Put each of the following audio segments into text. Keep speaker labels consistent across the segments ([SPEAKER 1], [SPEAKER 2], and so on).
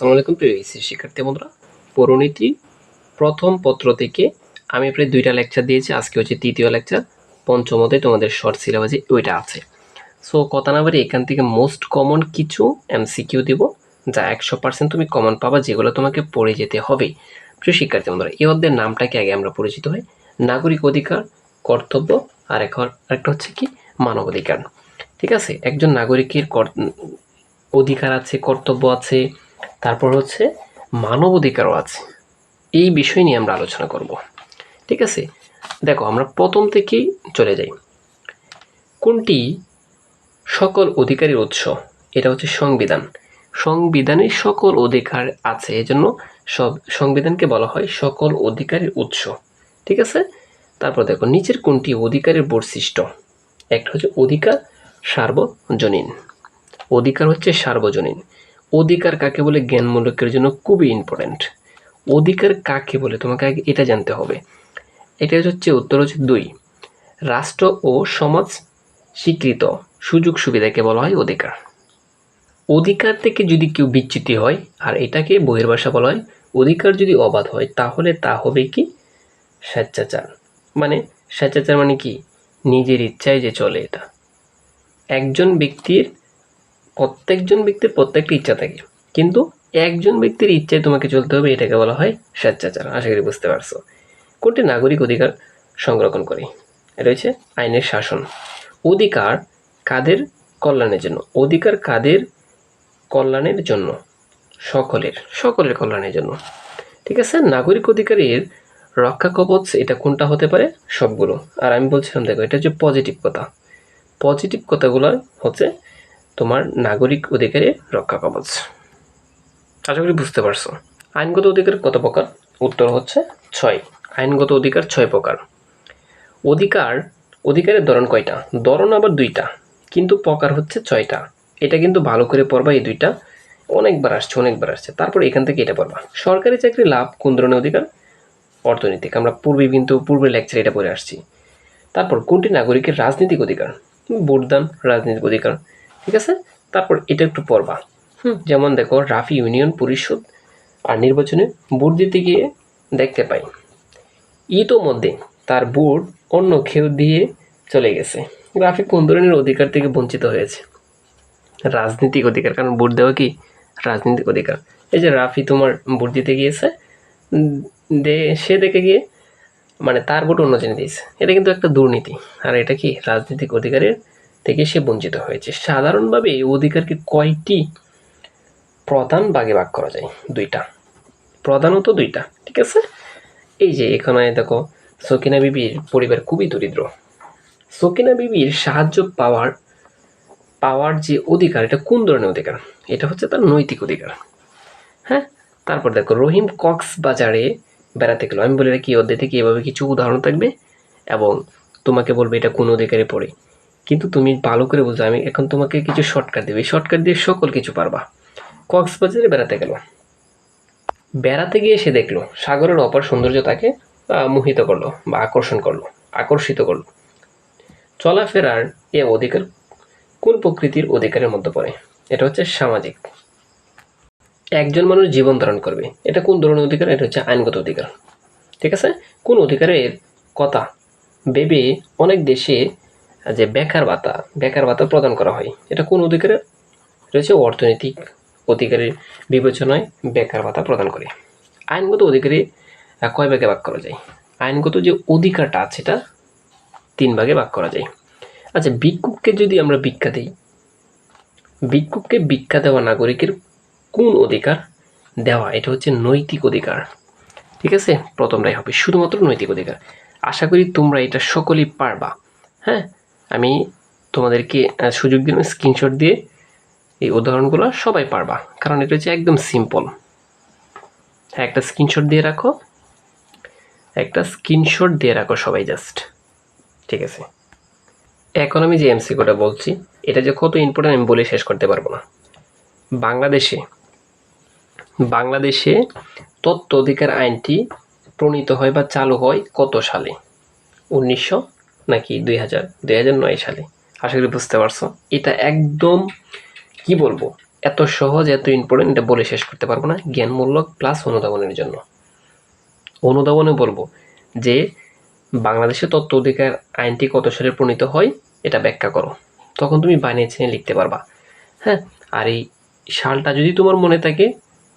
[SPEAKER 1] আসসালামু আলাইকুম প্রিয় ইসি শিক্ষার্থী বন্ধুরা, পৌরনীতি প্রথম পত্র থেকে আমি প্রায় দুইটা লেকচার দিয়েছি, আজকে হচ্ছে তৃতীয় লেকচার পঞ্চমতে তোমাদের শর্ট সিলেবাসে ওইটা আছে। সো কথা না এখান থেকে মোস্ট কমন কিছু এমসিকিউ দিব, যা একশো পার্সেন্ট তুমি কমন পাবা, যেগুলো তোমাকে পড়ে যেতে হবে। প্রিয় শিক্ষার্থী বন্ধুরা, এই অধ্যায়ের নামটাকে আগে আমরা পরিচিত হই। নাগরিক অধিকার, কর্তব্য, আর এখন আরেকটা হচ্ছে কি? মানবাধিকার ঠিক আছে? একজন নাগরিকের কর- অধিকার আছে, কর্তব্য আছে তারপর হচ্ছে মানব অধিকারও আছে। এই বিষয় নিয়ে আমরা আলোচনা করব। ঠিক আছে? দেখো, আমরা প্রথম থেকেই চলে যাই। কোনটি সকল অধিকারের উৎস? এটা হচ্ছে সংবিধান। সংবিধানে সকল অধিকার আছে, এজন্য সব সংবিধানকে বলা হয় সকল অধিকারের উৎস। ঠিক আছে? তারপর দেখো, নিচের কোনটি অধিকারের বৈশিষ্ট্য? একটা হচ্ছে অধিকার সার্বজনীন। অধিকার হচ্ছে সার্বজনীন। অধিকার কাকে বলে জ্ঞানমূলকের জন্য খুবই ইম্পর্ট্যান্ট অধিকার কাকে বলে? তোমাকে আগে এটা জানতে হবে। এটা হচ্ছে উত্তর হচ্ছে দুই। রাষ্ট্র ও সমাজ স্বীকৃত, সুযোগ সুবিধাকে বলা হয় অধিকার। অধিকার থেকে যদি কেউ বিচ্যুতি হয়, আর এটাকে বহির্ভাষা বলা হয়, অধিকার যদি অবাধ হয়, তাহলে তা হবে কি? স্বেচ্ছাচার। মানে স্বেচ্ছাচার মানে কি? নিজের ইচ্ছায় যে চলে এটা। একজন ব্যক্তির প্রত্যেকজন ব্যক্তির প্রত্যেকটা ইচ্ছা থাকে। কিন্তু একজন ব্যক্তির ইচ্ছায় তোমাকে চলতে হবে, এটাকে বলা হয় স্বেচ্ছাচার। আশা করি বুঝতে পারছ। কোনটি নাগরিক অধিকার সংরক্ষণ করে? রয়েছে আইনের শাসন। অধিকার কাদের কল্যাণের জন্য? অধিকার কাদের কল্যাণের জন্য? সকলের সকলের কল্যাণের জন্য। ঠিক আছে? নাগরিক অধিকারের রক্ষা কবচ, এটা কোনটা হতে পারে? সবগুলো। আর আমি বলছিলাম, দেখো, এটা হচ্ছে পজিটিভ কথা। পজিটিভ কথাগুলো হচ্ছে তোমার নাগরিক অধিকারে রক্ষা কবচ। আশা করি বুঝতে পারছ। আইনগত অধিকার কত প্রকার? উত্তর হচ্ছে ছয়। আইনগত অধিকার ছয় প্রকার। অধিকার, অধিকারের ধরন কয়টা? ধরন আবার দুইটা, কিন্তু প্রকার হচ্ছে ছয়টা। এটা কিন্তু ভালো করে পড়বা এই দুইটা। অনেকবার আসছে অনেকবার আসছে। তারপর এখান থেকে এটা পড়বা। সরকারি চাকরি লাভ কোন ধরনের অধিকার? অর্থনৈতিক। আমরা পূর্বে কিন্তু পূর্বের লেকচারে এটা পড়ে আসছি। তারপর কোনটি নাগরিকের রাজনৈতিক অধিকার? ভোটদান, রাজনৈতিক অধিকার। ঠিক আছে? তারপর এটা একটু পড়বা। হুম। যেমন দেখো রাফি ইউনিয়ন পরিষদ আর নির্বাচনে ভোট দিতে গিয়ে দেখতে পাই। ইতোমধ্যে তার ভোট অন্য কেউ দিয়ে চলে গেছে। রাফি কোন ধরনের অধিকার থেকে বঞ্চিত হয়েছে। রাজনৈতিক অধিকার কারণ ভোট দেওয়া কি? রাজনৈতিক অধিকার। এই যে রাফি তোমার ভোট দিতে গিয়েছে দে সে দেখে গিয়ে মানে তার ভোট অন্য জেনে দিয়েছে। এটা কিন্তু একটা দুর্নীতি। আর এটা কি? রাজনৈতিক অধিকারের থেকে সে বঞ্চিত হয়েছে। সাধারণভাবে এই অধিকারকে কয়টি প্রধান ভাগে ভাগ করা যায়? দুইটা। প্রধানত দুইটা, ঠিক আছে? এই যে এখানে দেখো, সকিনা বিবির পরিবার খুবই দরিদ্র। সকিনা বিবির সাহায্য পাওয়ার পাওয়ার যে অধিকার, এটা কোন ধরনের অধিকার? এটা হচ্ছে তার নৈতিক অধিকার। হ্যাঁ? তারপর দেখো, রহিম কক্সবাজারে বেড়াতে গেলো। আমি বলে রাখি অধ্যায় থেকে এভাবে কিছু উদাহরণ থাকবে এবং তোমাকে বলবে এটা কোন অধিকারে পড়ে। কিন্তু তুমি ভালো করে বুঝো, আমি এখন তোমাকে কিছু শর্টকাট দেবে। শর্টকাট দিয়ে সকল কিছু পারবা। কক্সবাজারে বেড়াতে গেল। বেড়াতে গিয়ে সে দেখল, সাগরের অপার সৌন্দর্য তাকে মোহিত করল বা আকর্ষণ করল, আকর্ষিত করল। চলাফেরার এ অধিকার কোন প্রকৃতির অধিকারের মধ্যে পড়ে? এটা হচ্ছে সামাজিক। একজন মানুষ জীবন ধারণ করবে। এটা কোন ধরনের অধিকার? এটা হচ্ছে আইনগত অধিকার। ঠিক আছে? কোন অধিকারের কথা ভেবে অনেক দেশে যে বেকার ভাতা বেকার ভাতা প্রদান করা হয়। এটা কোন অধিকারে? রয়েছে অর্থনৈতিক অধিকারের বিবেচনায় বেকার ভাতা প্রদান করে। আইনগত অধিকারে কয় ভাগে ভাগ করা যায়? আইনগত যে অধিকারটা আছে, এটা তিন ভাগে ভাগ করা যায়। আচ্ছা ভিক্ষুককে যদি আমরা ভিক্ষা দিই ভিক্ষুককে ভিক্ষা দেওয়া নাগরিকের কোন অধিকার দেওয়া? এটা হচ্ছে নৈতিক অধিকার। ঠিক আছে? প্রথমটাই হবে, শুধুমাত্র নৈতিক অধিকার। আশা করি তোমরা এটা সকলেই পারবা। হ্যাঁ? আমি তোমাদেরকে সুযোগ দিলাম স্ক্রিনশট দিয়ে এই উদাহরণগুলো সবাই পারবা। কারণ এটা হচ্ছে একদম সিম্পল হ্যাঁ একটা স্ক্রিনশট দিয়ে রাখো। একটা স্ক্রিনশট দিয়ে রাখো সবাই জাস্ট ঠিক আছে? এখন আমি যে এমসিকিউটা বলছি, এটা যে কত ইম্পর্টেন্ট আমি বলে শেষ করতে পারব না। বাংলাদেশে বাংলাদেশে তথ্য অধিকার আইনটি প্রণীত হয় বা চালু হয় কত সালে? উনিশশো নাকি দুই হাজার? দুই হাজার নয় সালে। আশা করি বুঝতে পারছ। এটা একদম, কি বলব, এত সহজ, এত ইম্পর্টেন্ট এটা বলে শেষ করতে পারব না। জ্ঞানমূলক প্লাস অনুধাবনের জন্য। অনুধাবনে বলব যে বাংলাদেশের তত্ত্ব অধিকার আইনটি কত সালে প্রণীত হয়, এটা ব্যাখ্যা করো। তখন তুমি বানিয়ে চিনে লিখতে পারবা। হ্যাঁ? আর এই সালটা যদি তোমার মনে থাকে,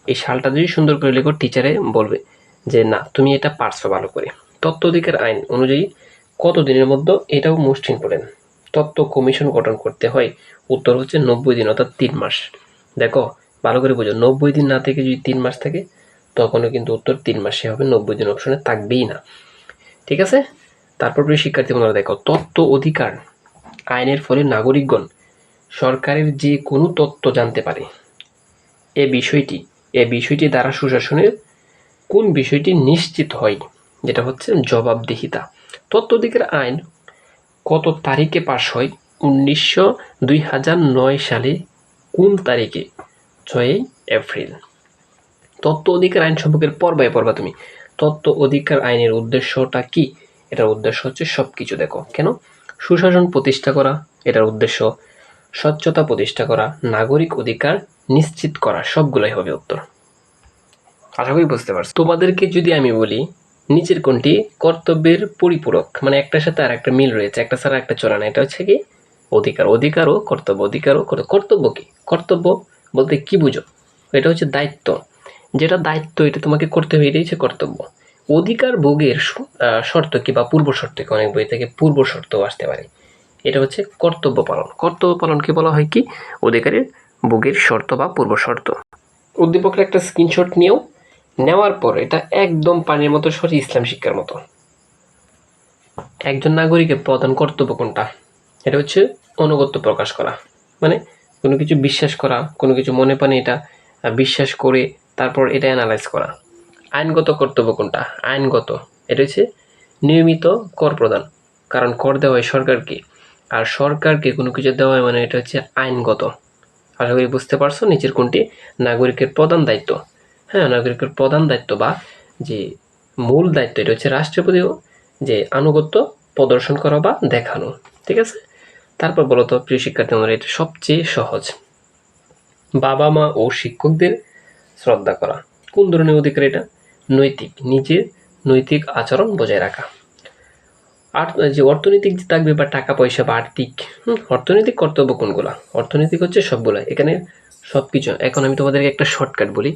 [SPEAKER 1] এই সালটা যদি সুন্দর করে লেখো টিচারে বলবে যে, না, তুমি এটা পারছ ভালো করে। তত্ত্ব অধিকার আইন অনুযায়ী কত দিনের মধ্যে এটাও মোস্ট ইম্পর্টেন্ট তত্ত্ব কমিশন গঠন করতে হয়, উত্তর হচ্ছে নব্বই দিন, অর্থাৎ তিন মাস। দেখো, ভালো করে বোঝো, নব্বই দিন না থেকে যদি তিন মাস থাকে, তখনও কিন্তু উত্তর তিন মাসে হবে, নব্বই দিন অপশনে থাকবেই না। ঠিক আছে? তারপর প্রিয় শিক্ষার্থী বন্ধুরা, দেখো, তত্ত্ব অধিকার আইনের ফলে নাগরিকগণ সরকারের যে কোনো তত্ত্ব জানতে পারে। এ বিষয়টি এ বিষয়টি দ্বারা সুশাসনের কোন বিষয়টি নিশ্চিত হয়, যেটা হচ্ছে জবাবদিহিতা। তথ্য অধিকার আইন কত তারিখে পাশ হয়? উনিশশো দুই হাজার নয় সালে কোন তারিখে? ছয়ই এপ্রিল। তত্ত্ব অধিকার আইন সম্পর্কে পর্বায় পর্বা তুমি। তত্ত্ব অধিকার আইনের উদ্দেশ্যটা কি? এটার উদ্দেশ্য হচ্ছে সব কিছু দেখো। কেন? সুশাসন প্রতিষ্ঠা করা, এটার উদ্দেশ্য স্বচ্ছতা প্রতিষ্ঠা করা, নাগরিক অধিকার নিশ্চিত করা, সবগুলাই হবে উত্তর। আশা করি বুঝতে পারছ। তোমাদেরকে যদি আমি বলি নিচের কোনটি কর্তব্যের পরিপূরক মানে একটার সাথে আর একটা মিল রয়েছে, একটা ছাড়া একটা চলে না, এটা হচ্ছে কি? অধিকার। অধিকার ও কর্তব্য। অধিকার ও কর্তব্য। কর্তব্য কি? কর্তব্য বলতে কি বুঝো? এটা হচ্ছে দায়িত্ব। যেটা দায়িত্ব, এটা তোমাকে করতে হবে, এটাই হচ্ছে কর্তব্য। অধিকার ভোগের শর্ত কি বা পূর্ব শর্ত কি? অনেক বই থেকে পূর্ব শর্ত আসতে পারে। এটা হচ্ছে কর্তব্য পালন। কর্তব্য পালনকে বলা হয় কি? অধিকারের ভোগের শর্ত বা পূর্ব শর্ত। উদ্দীপকের একটা স্ক্রিনশট নিয়েও নেওয়ার পর এটা একদম পানির মতো সরি ইসলাম শিক্ষার মতো। একজন নাগরিকের প্রধান কর্তব্য কোনটা? এটা হচ্ছে অনুগত্য প্রকাশ করা। মানে কোনো কিছু বিশ্বাস করা, কোনো কিছু মনে পানে এটা বিশ্বাস করে তারপর এটা অ্যানালাইজ করা। আইনগত কর্তব্য কোনটা? আইনগত। এটা হচ্ছে নিয়মিত কর প্রদান। কারণ কর দেওয়া হয় সরকারকে। আর সরকারকে কোনো কিছু দেওয়া হয় মানে এটা হচ্ছে আইনগত। আশা করি বুঝতে পারছ নিচের কোনটি? নাগরিকের প্রধান দায়িত্ব। হ্যাঁ নাগরিকের প্রধান দায়িত্ব বা যে মূল দায়িত্ব এটা হচ্ছে রাষ্ট্রপতিও যে আনুগত্য প্রদর্শন করা বা দেখানো, ঠিক আছে? তারপর বলো তো, প্রিয় শিক্ষার্থী আমরা এটা সবচেয়ে সহজ। বাবা মা ও শিক্ষকদের শ্রদ্ধা করা, কোন ধরনের অধিকার এটা? নৈতিক, নিজের নৈতিক আচরণ বজায় রাখা। আর যে অর্থনৈতিক যে থাকবে বা টাকা, পয়সা বা আর্থিক অর্থনৈতিক কর্তব্য কোনগুলা? অর্থনৈতিক হচ্ছে সবগুলা। এখানে সব কিছু এখন আমি তোমাদেরকে একটা শর্টকাট বলি।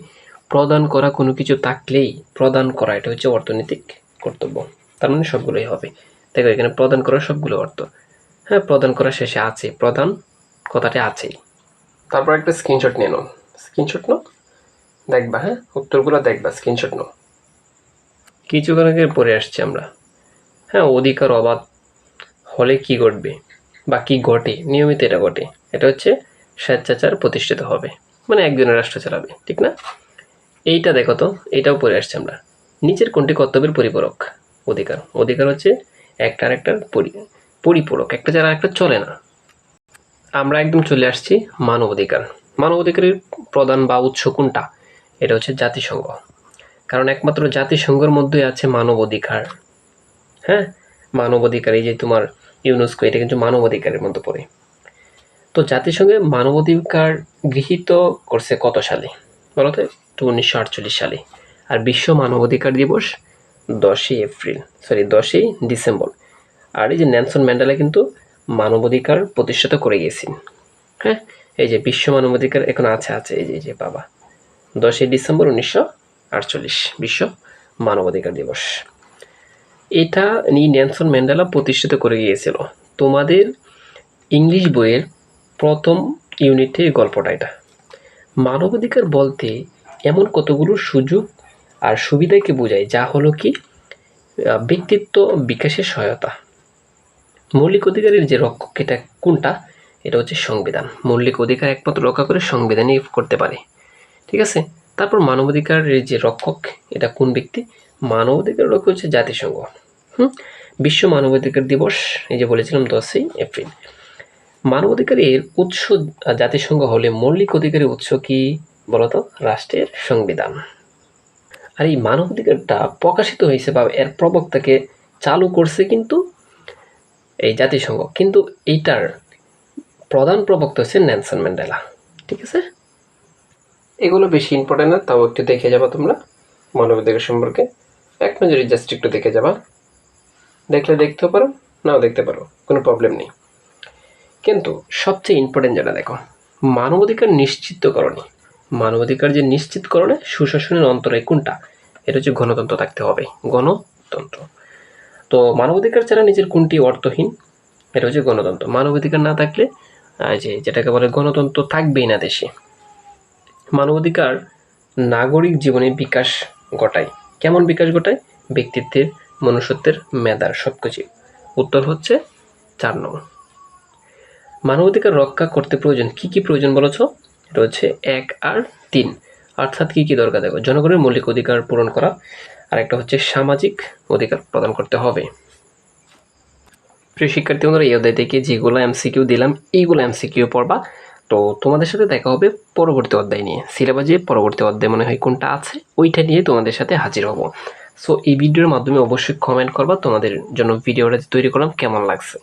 [SPEAKER 1] প্রদান করা কোনো কিছু থাকলেই প্রদান করা, এটা হচ্ছে অর্থনৈতিক কর্তব্য। তার মানে সবগুলোই হবে। দেখো, এখানে প্রদান করা সবগুলো অর্থ। হ্যাঁ প্রদান করা শেষে আছে। প্রদান কথাটা আছেই। তারপর একটা স্ক্রিনশট নিয়ে নাও। স্ক্রিনশট নাও। দেখবা হ্যাঁ? উত্তরগুলো দেখবা স্ক্রিনশট নাও। কিছুক্ষণ আগে পড়ে আসছি আমরা। হ্যাঁ অধিকার অবাধ হলে কি ঘটবে বা কি ঘটে? নিয়মিত এটা ঘটে। এটা হচ্ছে স্বেচ্ছাচার প্রতিষ্ঠিত হবে। মানে একজনের রাষ্ট্র চালাবে, ঠিক না? এইটা দেখো তো, এইটাও পড়ে আসছে আমরা। নিচের কোনটি কর্তব্যের পরিপূরক? অধিকার। অধিকার হচ্ছে একটা আর একটার পরি, পরিপূরক। একটা ছাড়া একটা চলে না। আমরা একদম চলে আসছি মানব অধিকার। মানব অধিকারের প্রধান বা উৎস কোনটা? এটা হচ্ছে জাতিসংঘ। কারণ একমাত্র জাতিসংঘের মধ্যে আছে মানব অধিকার। হ্যাঁ? মানব অধিকার, এই যে তোমার ইউনেস্কো, এটা কিন্তু মানব অধিকারের মধ্যে পড়ে। তো জাতিসংঘে মানব অধিকার গৃহীত করছে কত সালে? বলো তো। তো উনিশশো আটচল্লিশ সালে। আর বিশ্ব মানবাধিকার দিবস দশই এপ্রিল সরি দশই ডিসেম্বর। আর এই যে ন্যানসন ম্যান্ডেলা কিন্তু মানবাধিকার প্রতিষ্ঠিত করে গেছেন হ্যাঁ এই যে বিশ্ব মানবাধিকার এখন আছে আছে, এই যে এই যে বাবা। দশই ডিসেম্বর উনিশশো আটচল্লিশ, বিশ্ব মানবাধিকার দিবস। এটা নিয়ে ন্যানসন ম্যান্ডেলা প্রতিষ্ঠিত করে গিয়েছিল। তোমাদের ইংলিশ বইয়ের প্রথম ইউনিটে গল্পটা এটা। মানবাধিকার বলতে এমন কতগুলো সুযোগ আর সুবিধাকে বোঝায়, যা হলো কি? ব্যক্তিত্ব বিকাশের সহায়তা। মৌলিক অধিকারের যে রক্ষক, এটা কোনটা? এটা হচ্ছে সংবিধান। মৌলিক অধিকার একমাত্র রক্ষা করে সংবিধানই করতে পারে। ঠিক আছে? তারপর মানবাধিকারের যে রক্ষক, এটা কোন ব্যক্তি? মানবাধিকার রক্ষক হচ্ছে জাতিসংঘ। হুম? বিশ্ব মানবাধিকার দিবস, এই যে বলেছিলাম দশই এপ্রিল। মানবাধিকারের উৎস জাতিসংঘ হলে মৌলিক অধিকারের উৎস কি? বলতো? রাষ্ট্রের সংবিধান। আর এই মানবাধিকারটা প্রকাশিত হয়েছে বা এর প্রবক্তাকে চালু করছে কিন্তু এই জাতিসংঘ। কিন্তু এইটার প্রধান প্রবক্তা হচ্ছে ন্যানসন ম্যান্ডেলা। ঠিক আছে? এগুলো বেশি ইম্পর্টেন্ট না, তাও একটু দেখে যাবা তোমরা মানবাধিকার সম্পর্কে। এক নজরে জাস্ট একটু দেখে যাবা। দেখলে দেখতেও পারো, নাও দেখতে পারো, কোনো প্রবলেম নেই। কিন্তু সবচেয়ে ইম্পর্টেন্ট যেটা দেখো, মানবাধিকার নিশ্চিতকরণে মানবাধিকার যে নিশ্চিতকরণে সুশাসনের অন্তরায় কোনটা? এটা হচ্ছে গণতন্ত্র থাকতে হবে। গণতন্ত্র। তো মানবাধিকার ছাড়া নিজের কোনটি অর্থহীন? এটা হচ্ছে গণতন্ত্র। মানবাধিকার না থাকলে যে যেটাকে বলে গণতন্ত্র থাকবেই না দেশে। মানবাধিকার নাগরিক জীবনে বিকাশ ঘটায়। কেমন বিকাশ ঘটায়? ব্যক্তিত্বের, মনুষ্যত্বের মেধার সব কিছু উত্তর হচ্ছে চার নম্বর মানবাধিকার রক্ষা করতে প্রয়োজন। কি কি প্রয়োজন বলেছ? এটা হচ্ছে এক আর তিন। অর্থাৎ কি কি দরকার? দেখো, জনগণের মৌলিক অধিকার পূরণ করা আর একটা হচ্ছে সামাজিক অধিকার প্রদান করতে হবে। প্রিয় শিক্ষার্থী বন্ধুরা, এই অধ্যায় থেকে যেগুলো এমসিকিউ দিলাম, এইগুলো এমসিকিউ পড়বা। তো তোমাদের সাথে দেখা হবে পরবর্তী অধ্যায় নিয়ে। সিলেবাসে পরবর্তী অধ্যায় মনে হয় কোনটা আছে, ওইটা নিয়ে তোমাদের সাথে হাজির হব। সো এই ভিডিওর মাধ্যমে অবশ্যই কমেন্ট করবা, তোমাদের জন্য ভিডিওটা তৈরি করলাম, কেমন লাগছে?